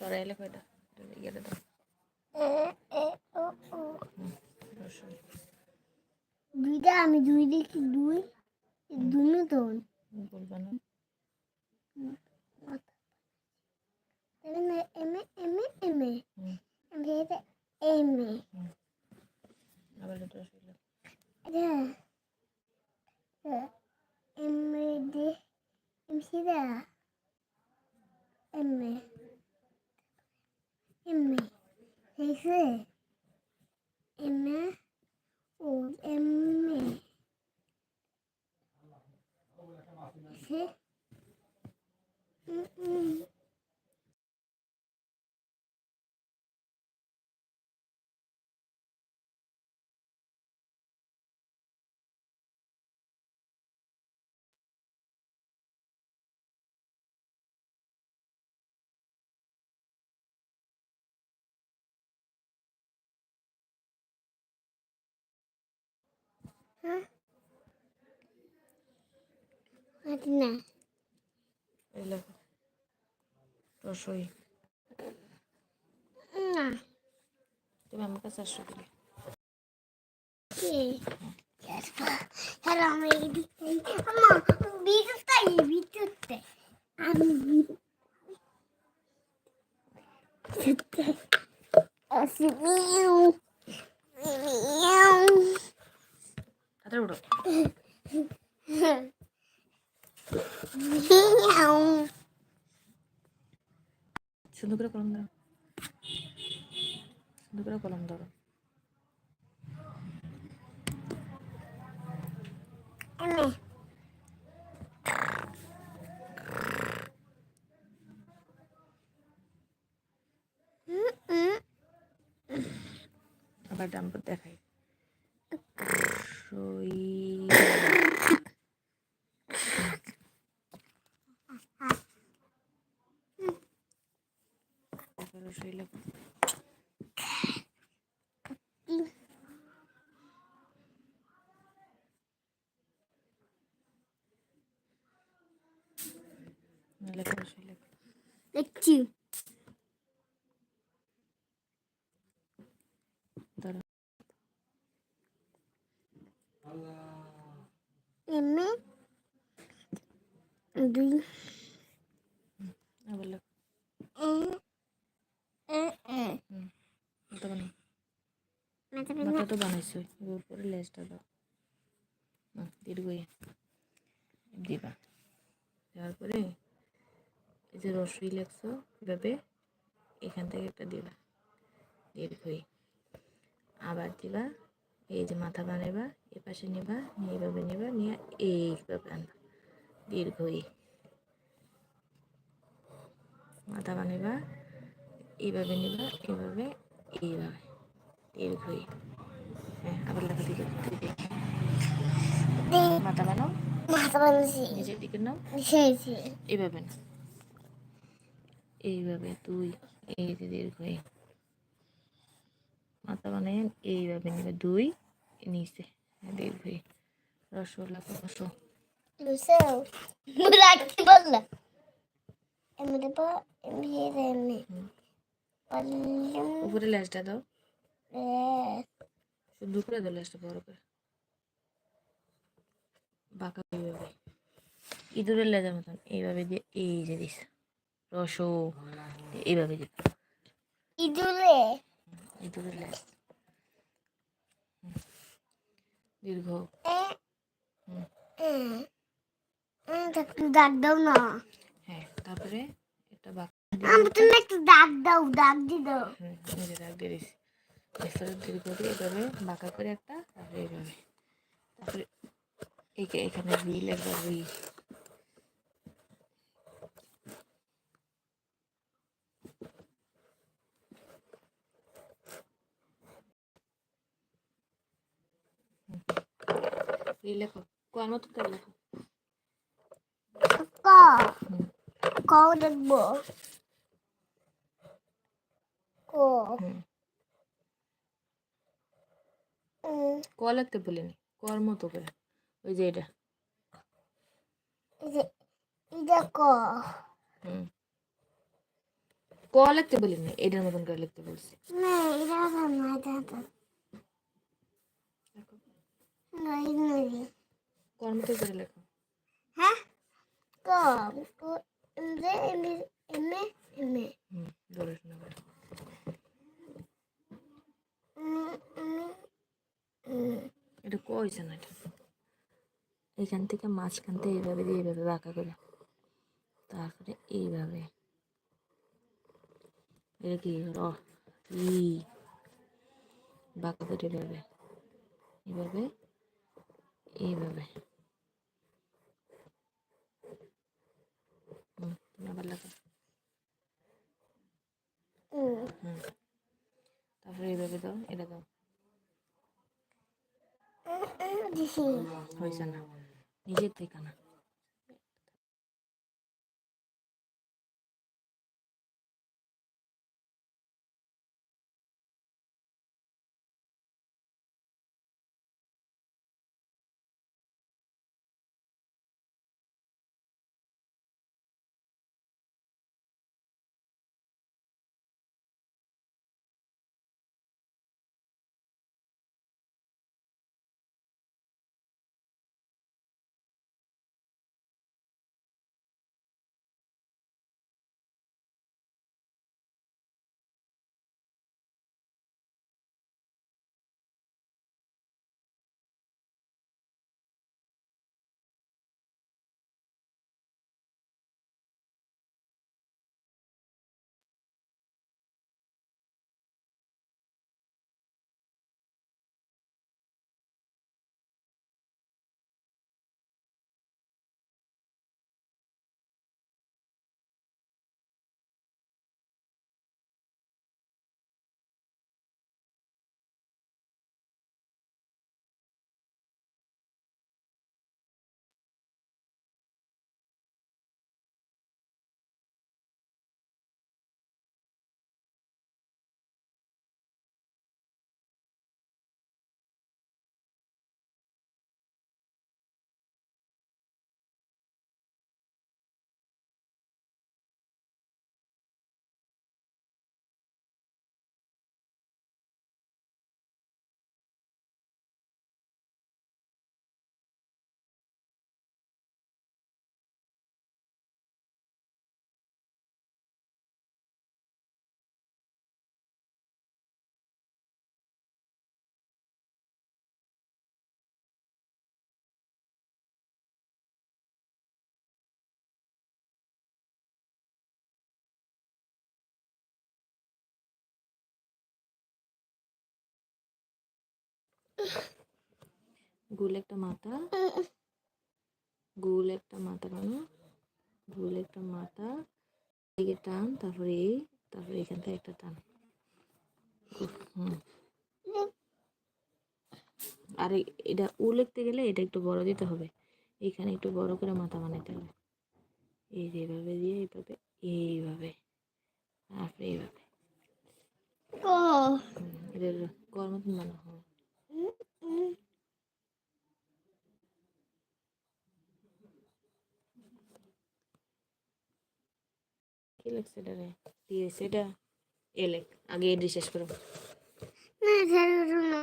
সরাইলে কয়টা ইয়েটা দাও দুইটা আমি দুই দেখি দুই দুই মতন বলবা না। এমে এমে এমে এমে। হুম, এমে আবার এটা রসুন এটা এমে দে এমে হেসে এমে ও এমে হেসে না। এই লেখো রসই। না। তুমি আমার কাছে আসছো দিলে আমি সুন্দর করে কলম দাও সুন্দর করে কলম ধরো। আবার ডাম্প দেখাই। রসই দেখো, রসই লেখো লেখো রসই লেখো দেখছি ধরো এমে দুই আবার লেখো এ এ হুম মাথা বানাও মাথা মাথা তো বানাইছো উপরে লেজটা দাও দীর্ঘ। দিবা দেওয়ার পরে এই যে রসই লেখছো এভাবে এখান থেকে একটা দিবা। দীর্ঘই আবার দিবা এই যে মাথা বানাইবা এ পাশে নিবা নিয়ে এইভাবে নিবা নিয়ে এইভাবে আনবা। দীর্ঘই মাথা বানাইবা এইভাবে নিবা এইভাবে এইভাবে। দীর্ঘই হ্যাঁ আবার লেখা দিকে মাথা বানাও। মাথা বানাচ্ছি নিচের দিকে নাও। এইভাবে না এইভাবে তুই এই যে দীর্ঘই মাথা বানিয়ে এইভাবে নিবে দুই নিচে দীর্ঘই রসগোল্লা রস রাখতে উপরে দাও। শুধু করে দাও বড় করে। বাঁকা এইভাবে ইঁদুরের লেজার মতন। এইভাবে দিয়ে এই যে দিস রস এইভাবে দিস ইঁদুরে। ইঁদুরের লেজ দীর্ঘ। দাগ দাও না। হ্যাঁ তারপরে একটা বাঁকা আমি তুমি একটু দাগ দাও দাগ দি দাও। এই দাগ দিয়ে দিছি এরপরে দীর্ঘ দিয়ে এভাবে বাঁকা করে একটা তারপরে এইভাবে। তারপরে এই- এখানে রিল একবার রিল। রিল লেখো কোয়ার মতো করে লেখো ক হুম ক দেখব ক হুম উম, ক লিখতে বলিনি কর মতো করে ওই যে এটা এই এটা ক হুম ক লিখতে বলি না এটার মতন করে লিখতে বলছি না এটা না নই কর লেখো? হ্যাঁ? কম কো এমে এমে এমে এমে হুম ধরে শোনা এটা ক না এটা? এখান থেকে মাঝখান থেকে এইভাবে দিয়ে এইভাবে বাঁকা করে। তারপরে এইভাবে। এটা কি র ই। বাঁকা করে এভাবে এইভাবে এইভাবে। আবার লাগা হুম তারপরে এইভাবে দাও এটা দাও। হয়েছে না। নিজের থেকে না। গোল একটা মাথা। গোল একটা মাথা বানো গোল একটা মাথা। এদিকে টান তারপরে এই তারপরে এখান থেকে একটা টান। আর এটা উ লিখতে গেলে এটা একটু বড় দিতে হবে। এখানে একটু বড় করে মাথা বানাইতে হবে। এই যে এইভাবে দিয়ে এইভাবে এইভাবে তারপরে এইভাবে। কর মতন বানা হয় কি লাগছে এটা রে? হয়েছে এটা? এ লেখ আগে এডি শেষ করো। না